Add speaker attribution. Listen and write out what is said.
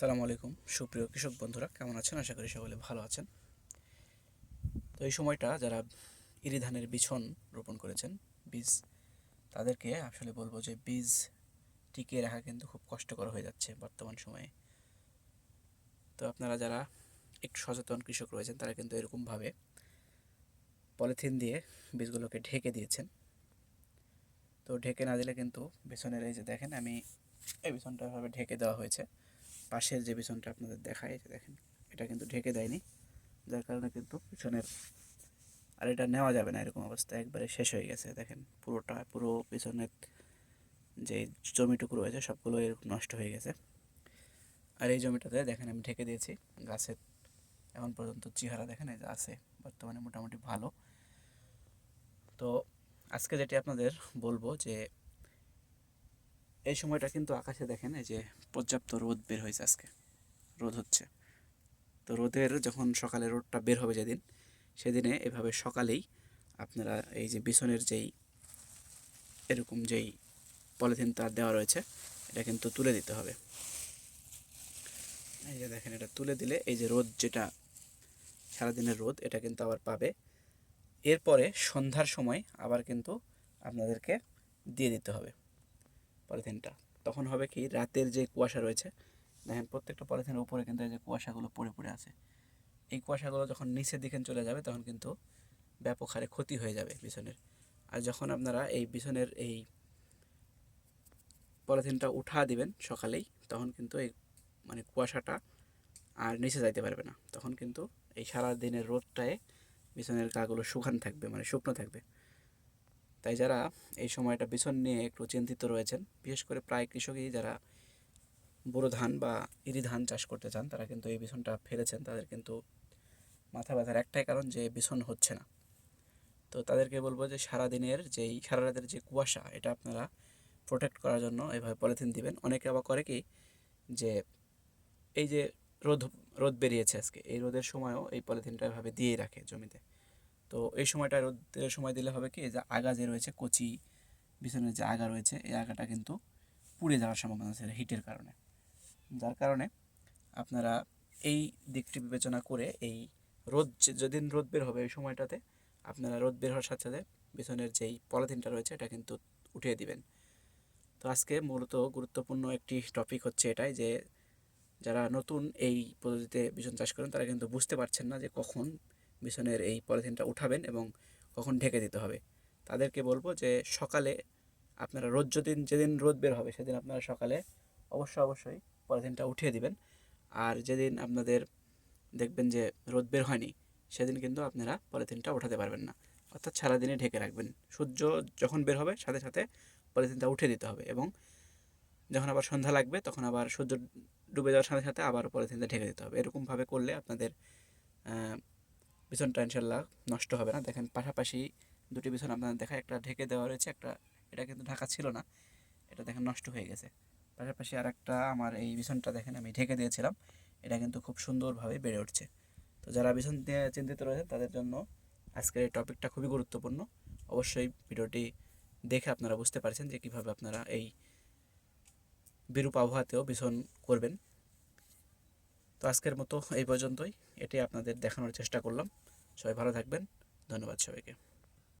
Speaker 1: আসসালামু আলাইকুম। সুপ্রিয় কৃষক বন্ধুরা, কেমন আছেন? আশা করি সকলে ভালো আছেন। তো এই সময়টা যারা ইরি ধানের বিছন রোপণ করেছেন, বীজ, তাদেরকে আসলে বলব যে বীজ টিকিয়ে রাখা কিন্তু খুব কষ্টকর হয়ে যাচ্ছে বর্তমান সময়ে। তো আপনারা যারা একটু সচেতন কৃষক রয়েছেন, তারা কিন্তু এরকমভাবে পলিথিন দিয়ে বীজগুলোকে ঢেকে দিয়েছেন। তো ঢেকে না দিলে কিন্তু বিছনের এই যে দেখেন, আমি এই বিছনটা এভাবে ঢেকে দেওয়া হয়েছে। পাশের যে পিছনটা আপনাদের দেখায় দেখেন, এটা কিন্তু ঢেকে দেয়নি। যার কারণে কিন্তু পিছনের, আর এটা নেওয়া যাবে না, এরকম অবস্থা একবারে শেষ হয়ে গেছে। দেখেন, পুরোটা, পুরো পিছনের যে জমিটুকু রয়েছে, সবগুলো এরকম নষ্ট হয়ে গেছে। আর এই জমিটাতে দেখেন, আমি ঢেকে দিয়েছি গাছের এখন পর্যন্ত চেহারা দেখেন, এই যে আছে, বর্তমানে মোটামুটি ভালো। তো আজকে যেটি আপনাদের বলব যে এই সময়টা কিন্তু আকাশে দেখেন, এই যে পর্যাপ্ত রোদ বের হয়েছে আজকে। রোদ হচ্ছে। তো রোদের যখন সকালে রোদটা বের হবে যেদিন, সেদিনে এভাবে সকালেই আপনারা এই যে বিছনের যেই, এরকম যেই পলিথিন তার দেওয়া রয়েছে, এটা কিন্তু তুলে দিতে হবে। এই যে দেখেন, এটা তুলে দিলে এই যে রোদ যেটা, সারাদিনের রোদ, এটা কিন্তু আবার পাবে। এরপরে সন্ধ্যার সময় আবার কিন্তু আপনাদেরকে দিয়ে দিতে হবে। পলিথিনটা। তখন হবে কি, রাতের যে কুয়াশা রয়েছে, দেখেন প্রত্যেকটা পলিথিনের উপরে কিন্তু এই যে কুয়াশাগুলো পড়ে পড়ে আছে। এই কুয়াশাগুলো যখন নিচের দিকে চলে যাবে, তখন কিন্তু ব্যাপক হারে ক্ষতি হয়ে যাবে বিছনের আর যখন আপনারা এই বিছনের এই পলিথিনটা উঠা দিবেন সকালেই, তখন কিন্তু এই মানে কুয়াশাটা আর নিচে যাইতে পারবে না। তখন কিন্তু এই সারা দিনের রোদটায় বিছনের গাগুলো শুকান থাকবে মানে শুকনো থাকবে। তাই যারা এই সময়টা বিছন নিয়ে একটু চিন্তিত রয়েছেন, বিশেষ করে প্রায় কৃষকই যারা বোরো ধান বা ইরি ধান চাষ করতে চান, তারা কিন্তু এই বিছনটা ফেলেছেন। তাদের কিন্তু মাথা ব্যথার একটাই কারণ যে বিছন হচ্ছে না। তো তাদেরকে বলব যে সারাদিনের যেই সারা রাতের যে কুয়াশা, এটা আপনারা প্রোটেক্ট করার জন্য এভাবে পলিথিন দিবেন। অনেকে আবার করে কি যে এই যে রোদ রোদ বেরিয়েছে আজকে, এই রোদের সময়ও এই পলিথিনটা এভাবে দিয়েই রাখে জমিতে। তো এই সময়টা রোদের সময় দিলে হবে কি যে আগা যে রয়েছে, কচি, বিছানের যে আগা রয়েছে, এই আগাটা কিন্তু পুড়ে যাওয়ার সম্ভাবনা আছে হিটের কারণে। যার কারণে আপনারা এই দিকটি বিবেচনা করে এই রোদ যেদিন রোদ বের হবে এই সময়টাতে আপনারা রোদ বের হওয়ার সাথে সাথে বিছনের যেই পলিথিনটা রয়েছে এটা কিন্তু উঠিয়ে দিবেন। তো আজকে মূলত গুরুত্বপূর্ণ একটি টপিক হচ্ছে এটাই যে, যারা নতুন এই পদ্ধতিতে বিছন চাষ করেন তারা কিন্তু বুঝতে পারছেন না যে কখন বিছনের এই পলিথিনটা উঠাবেন এবং কখন ঢেকে দিতে হবে। তাদেরকে বলব যে সকালে আপনারা রোদ যেদিন যেদিন রোদ বের হবে সেদিন আপনারা সকালে অবশ্যই অবশ্যই পলিথিনটা উঠিয়ে দিবেন। আর যেদিন আপনাদের দেখবেন যে রোদ বের হয়নি, সেদিন কিন্তু আপনারা পলিথিনটা উঠাতে পারবেন না। অর্থাৎ সারাদিনে ঢেকে রাখবেন। সূর্য যখন বের হবে সাথে সাথে পলিথিনটা উঠে দিতে হবে এবং যখন আবার সন্ধ্যা লাগবে তখন আবার সূর্য ডুবে যাওয়ার সাথে সাথে আবার পলিথিনটা ঢেকে দিতে হবে। এরকমভাবে করলে আপনাদের বিছনটা ইনশাল্লাহ নষ্ট হবে না। দেখেন পাশাপাশি দুটি বিছন আপনাদের দেখা একটা ঢেকে দেওয়া রয়েছে, একটা, এটা কিন্তু ঢাকা ছিল না, এটা দেখেন নষ্ট হয়ে গেছে। পাশাপাশি আর একটা আমার এই বিছনটা দেখেন আমি ঢেকে দিয়েছিলাম, এটা কিন্তু খুব সুন্দরভাবে বেড়ে উঠছে। তো যারা বিছন নিয়ে চিন্তিত রয়েছেন, তাদের জন্য আজকের এই টপিকটা খুবই গুরুত্বপূর্ণ। অবশ্যই ভিডিওটি দেখে আপনারা বুঝতে পারছেন যে কীভাবে আপনারা এই বিরূপ আবহাওয়াতেও বিছন করবেন। তো আজকের মতো এই পর্যন্তই। এটি আপনাদের দেখানোর চেষ্টা করলাম। সবাই ভালো থাকবেন। ধন্যবাদ সবাইকে।